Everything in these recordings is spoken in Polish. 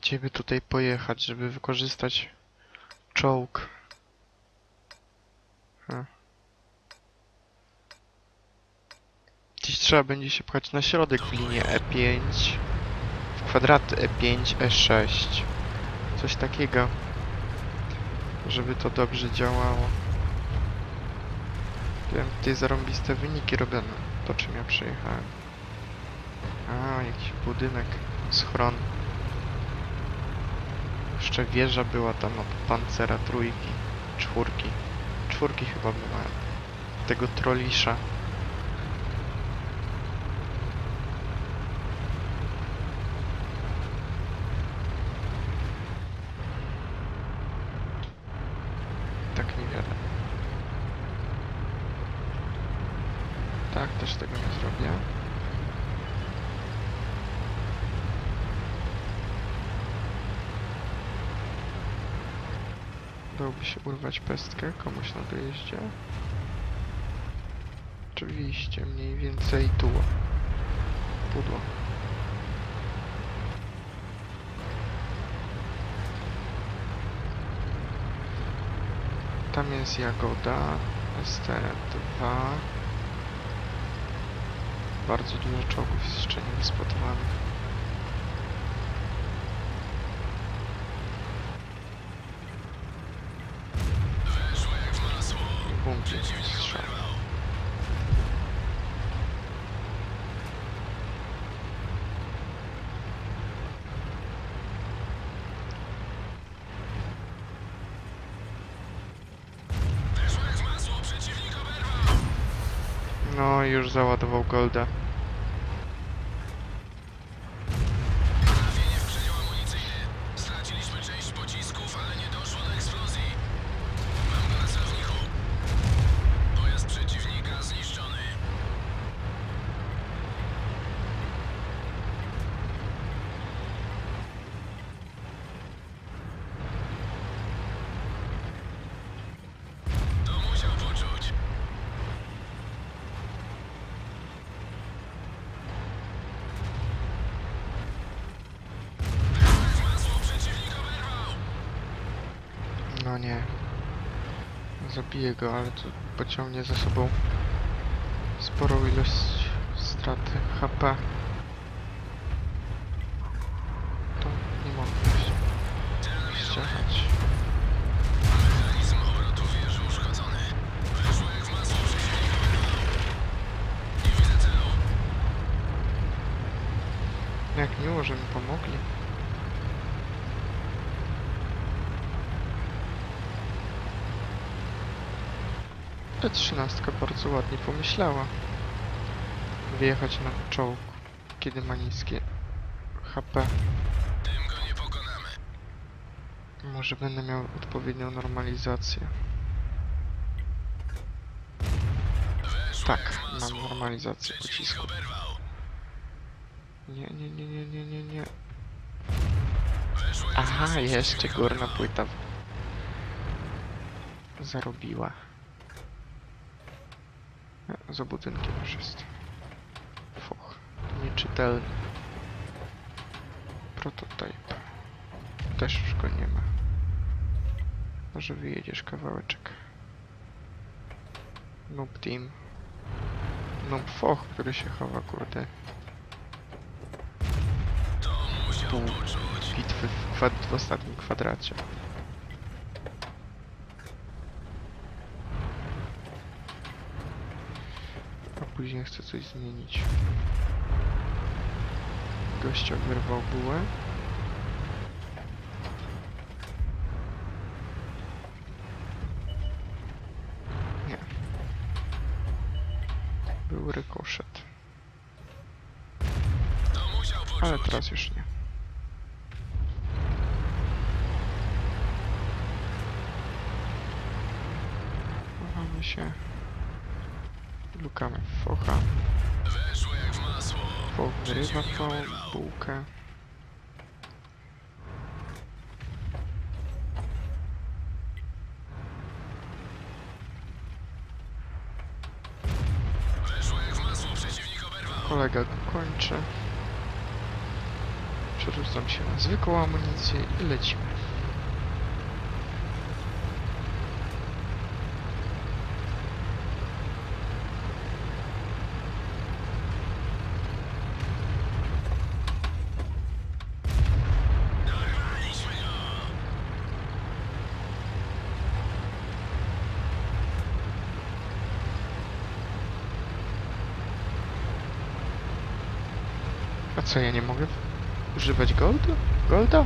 Gdzie by tutaj pojechać, żeby wykorzystać czołg? Ha. Gdzieś trzeba będzie się pchać na środek w linię E5, w kwadraty E E5, E6. Coś takiego, żeby to dobrze działało. Wiem, tutaj zarąbiste wyniki robione, to czym ja przyjechałem. A, jakiś budynek, schron. Jeszcze wieża była tam od pancera trójki, czwórki. Czwórki chyba była. Tego trolisza. Tak niewiele. Tak, też tego nie zrobię. Dałoby się urwać pestkę komuś na dojeździe? Oczywiście, mniej więcej tu. Pudło. Tam jest Jagoda, STR2. Bardzo dużo czołgów jest jeszcze niewyspotowanych. Bumpy strzał. No już załadował Golda. Zabiję go, ale to pociągnie za sobą sporą ilość straty HP. To nie mogę celu. Jak miło, że mi pomogli. Ta trzynastka bardzo ładnie pomyślała. Wyjechać na czołg, kiedy ma niskie HP. Tym go nie pokonamy. Może będę miał odpowiednią normalizację. Tak, mam normalizację pocisku. Nie, nie, nie, nie, nie, nie, nie. Aha, jeszcze górna płyta zarobiła. Za budynkiem już jest. Foch. Nieczytelny. Prototyp. Też już go nie ma. Może wyjedziesz kawałeczek. Noob Team. Noob Foch, który się chowa, kurde. Pół bitwy w, w ostatnim kwadracie. Później chcę coś zmienić. Gościa wyrwał bułę. Nie. Był rykoszet. Ale teraz już nie. Chowamy się. Lukamy focha. Przeciwnik całą bułkę. Kolega go kończy. Czy przerzucam się na zwykłą amunicję i lecimy. Dorwaliśmy go! A co, ja nie mogę używać? Golda?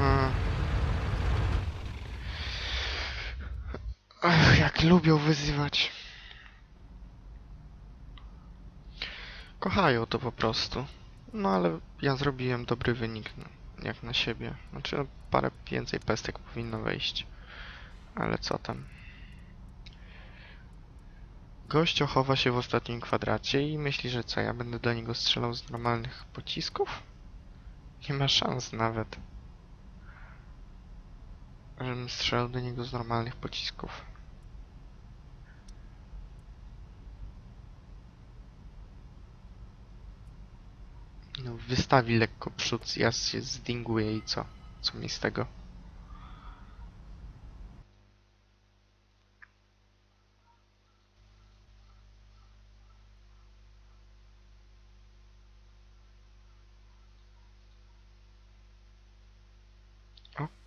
A. Ach, jak lubią wyzywać. Kochają to po prostu. No ale ja zrobiłem dobry wynik, jak na siebie. Znaczy, no, parę więcej pestek powinno wejść. Ale co tam? Gościo chowa się w ostatnim kwadracie i myśli, że co, ja będę do niego strzelał z normalnych pocisków? Nie ma szans nawet. Żebym strzelał do niego z normalnych pocisków. No, wystawi lekko przód, ja się zdinguję i co? Co mi z tego?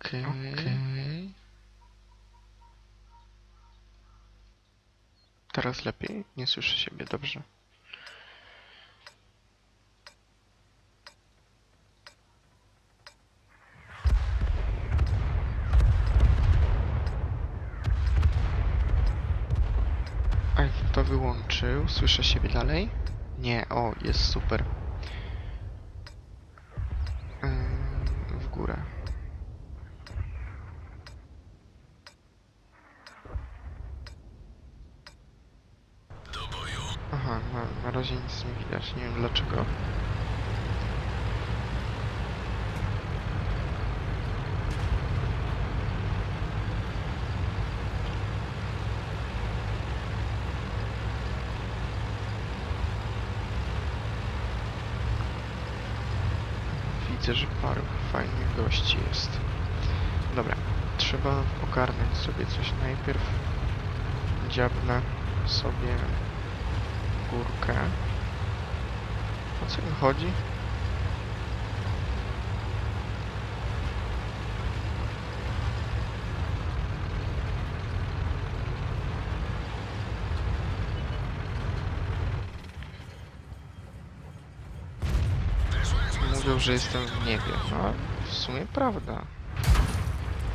Okej. Teraz lepiej? Nie słyszę siebie dobrze. A to wyłączył, słyszę siebie dalej? Nie, o, jest super. Ym, w górę. Do boju! Aha, na, na razie nic nie widać, nie wiem dlaczego. Widzę, że paru fajnych gości jest. Dobra, trzeba ogarnąć sobie coś najpierw. Dziabnę sobie górkę. O co im chodzi? Mówią, że jestem w niebie. No, w sumie prawda.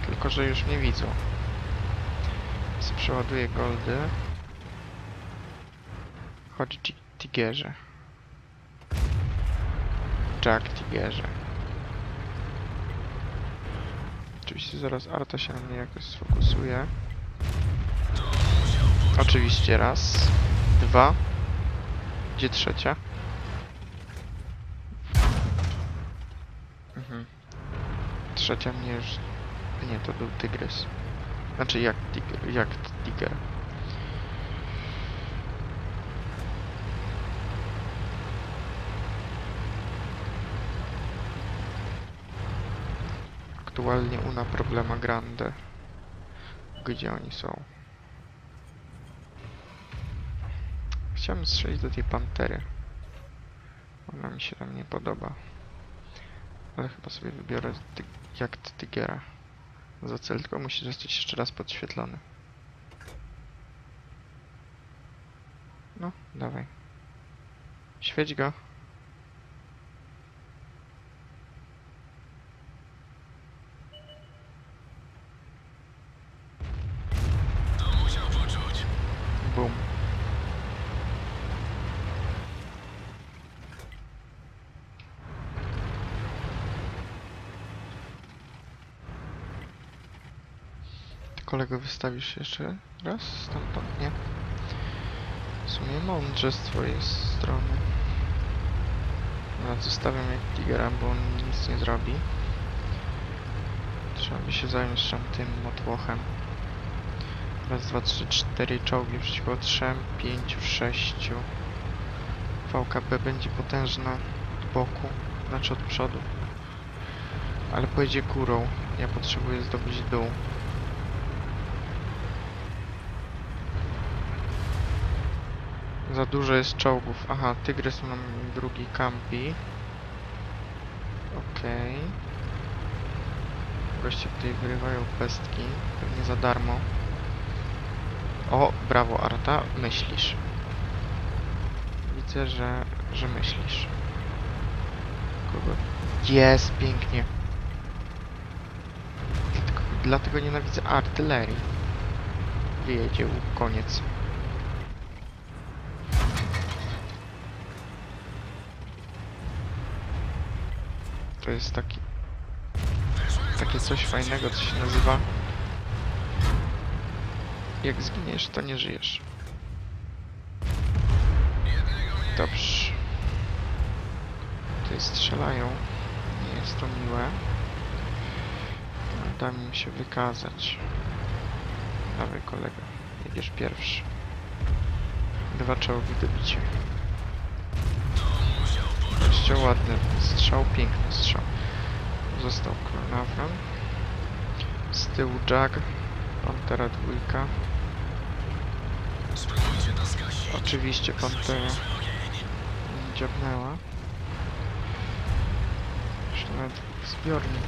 Tylko, że już mnie widzą. Przeładuję goldy. Chodź, Ti- Tigerze. Jack Tigerze. Oczywiście zaraz Arta się na mnie jakoś sfokusuje. Oczywiście raz, dwa. Gdzie trzecia? Mhm. Trzecia mnie już... Nie, to był tygrys. Znaczy jak tiger, jak tiger. Aktualnie una problema grande. Gdzie oni są? Chciałem strzelić do tej pantery. Ona mi się tam nie podoba. Ale chyba sobie wybiorę ty jakt Tygera. Za cel tylko musi zostać jeszcze raz podświetlony. No, dawaj. Świeć go. To musiał poczuć. Bum. Ty kolego wystawisz jeszcze raz stamtąd? Nie. W sumie mądrze z twojej strony. No, zostawiam jak Tigera, bo on nic nie zrobi. Trzeba by się zająć tam tym motłochem. Raz, dwa, trzy, cztery czołgi przeciwko trzem, pięciu, sześciu. VKB będzie potężna od boku, znaczy od przodu. Ale pojedzie górą. Ja potrzebuję zdobyć dół. Za dużo jest czołgów. Aha, Tygrys mam drugi kampi. Okej. Goście tutaj wyrywają pestki. Pewnie za darmo. O, brawo Arta, myślisz. Widzę, że, że myślisz. Kogo? Jest, pięknie. Dlatego, dlatego nienawidzę artylerii. Wyjedzie koniec. To jest taki... Takie coś fajnego, co się nazywa... Jak zginiesz, to nie żyjesz. Dobrze. Tutaj strzelają. Nie jest to miłe. Dam im się wykazać. Dawaj kolega. Jedziesz pierwszy. Dwa czołgi do bicia. Jeszcze ładny strzał, piękny strzał. Został Kronawron. Z tyłu Jag. Pantera dwójka. Oczywiście Pantera dziabnęła. Jeszcze nawet zbiornik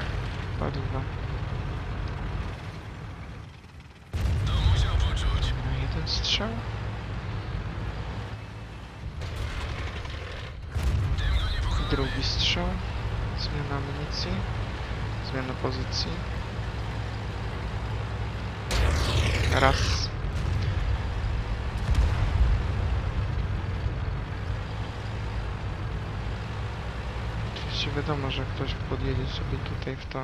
paliwa. Na jeden strzał. Tym go nie pokonał. Drugi strzał. Zmiana amunicji. Zmiana pozycji. Raz. Oczywiście wiadomo, że ktoś podjedzie sobie tutaj w to.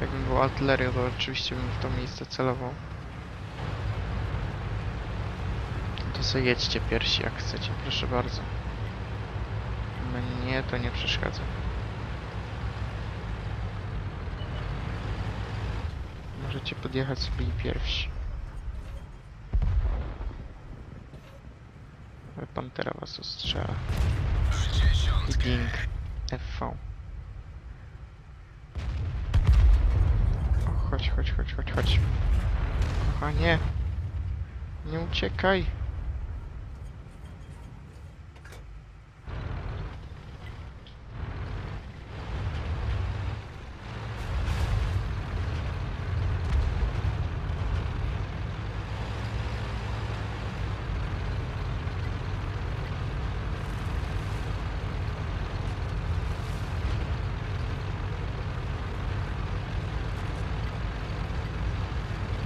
Jakbym był artylerią, to oczywiście bym w to miejsce celował. To sobie jedźcie piersi jak chcecie, proszę bardzo. Mnie to nie przeszkadza. Możecie podjechać sobie pierwsi. Ale Pantera was ostrzela. Ding. FV. O, chodź, chodź, chodź, chodź, chodź. Aha, nie. Nie uciekaj.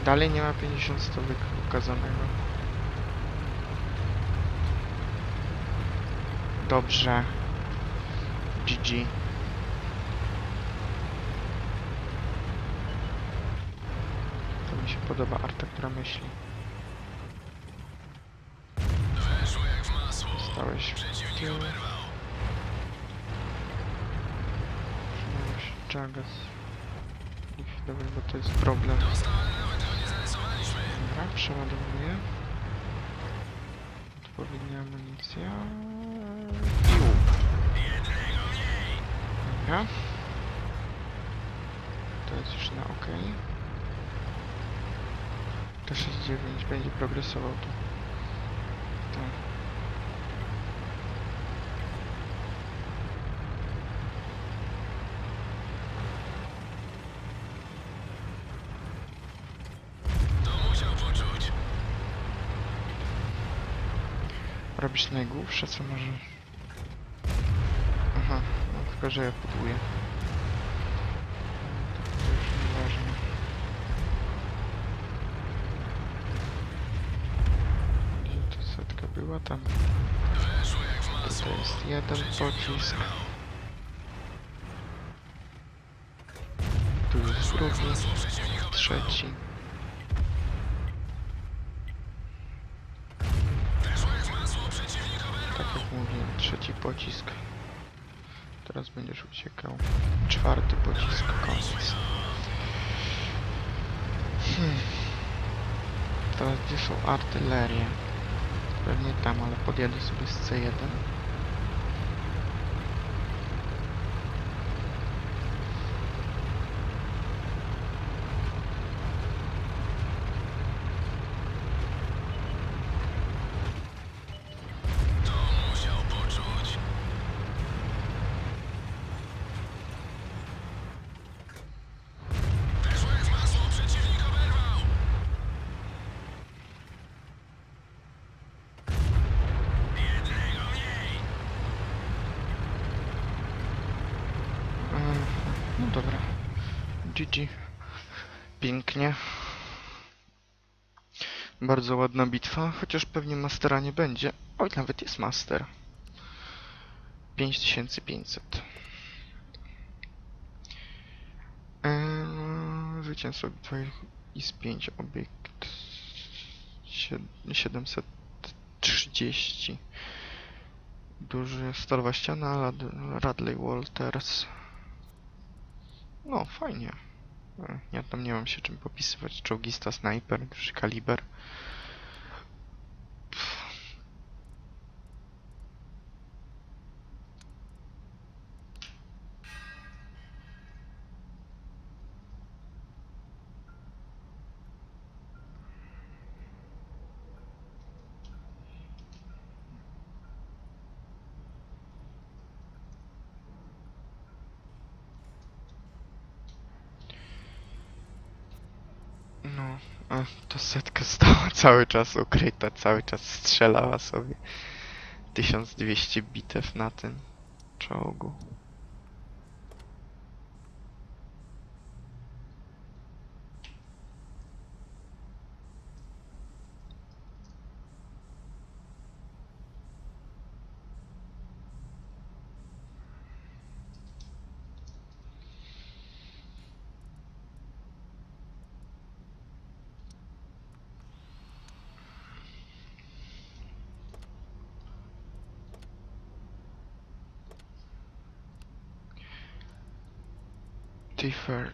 Dalej nie ma 50 stówek ukazanego. Dobrze. GG. To mi się podoba arta, która myśli. Stałeś w tył. Przynajmniej Jagas. Dobra, bo to jest problem. Dostał, ale nawet go nie zarysowaliśmy. Dobra, przeładowuję. Odpowiednia amunicja. I. Dobra. To jest już na OK. T69 będzie progresował tu. Tak. To musiał poczuć. Robisz najgłupsze, co może... Aha, no tylko, że ja podłuję. To już nieważne. Gdzie to setka była? Tam. Tutaj jest jeden pocisk. Tu jest drugi, trzeci. Trzeci pocisk. Teraz będziesz uciekał. Czwarty pocisk, koniec. Hmm. teraz gdzie są artylerie? Pewnie tam, ale podjadę sobie z C1. To musiał poczuć. Wyszło jak z masło, przeciwnik oberwał. Jednego mniej. Eee, No dobra. GG. Pięknie. Bardzo ładna bitwa, chociaż pewnie mastera nie będzie. Oj, nawet jest master. 5500. Eee, zwycięstwo bitwy is 5 obiekt sied- 730. Duży stalowa ściana, Rad- Radley Walters. No, fajnie. Ja tam nie mam się czym popisywać. Czołgista, snajper, duży kaliber. A ta setka stała cały czas ukryta, cały czas strzelała sobie. 1200 bitew na tym czołgu. stiffer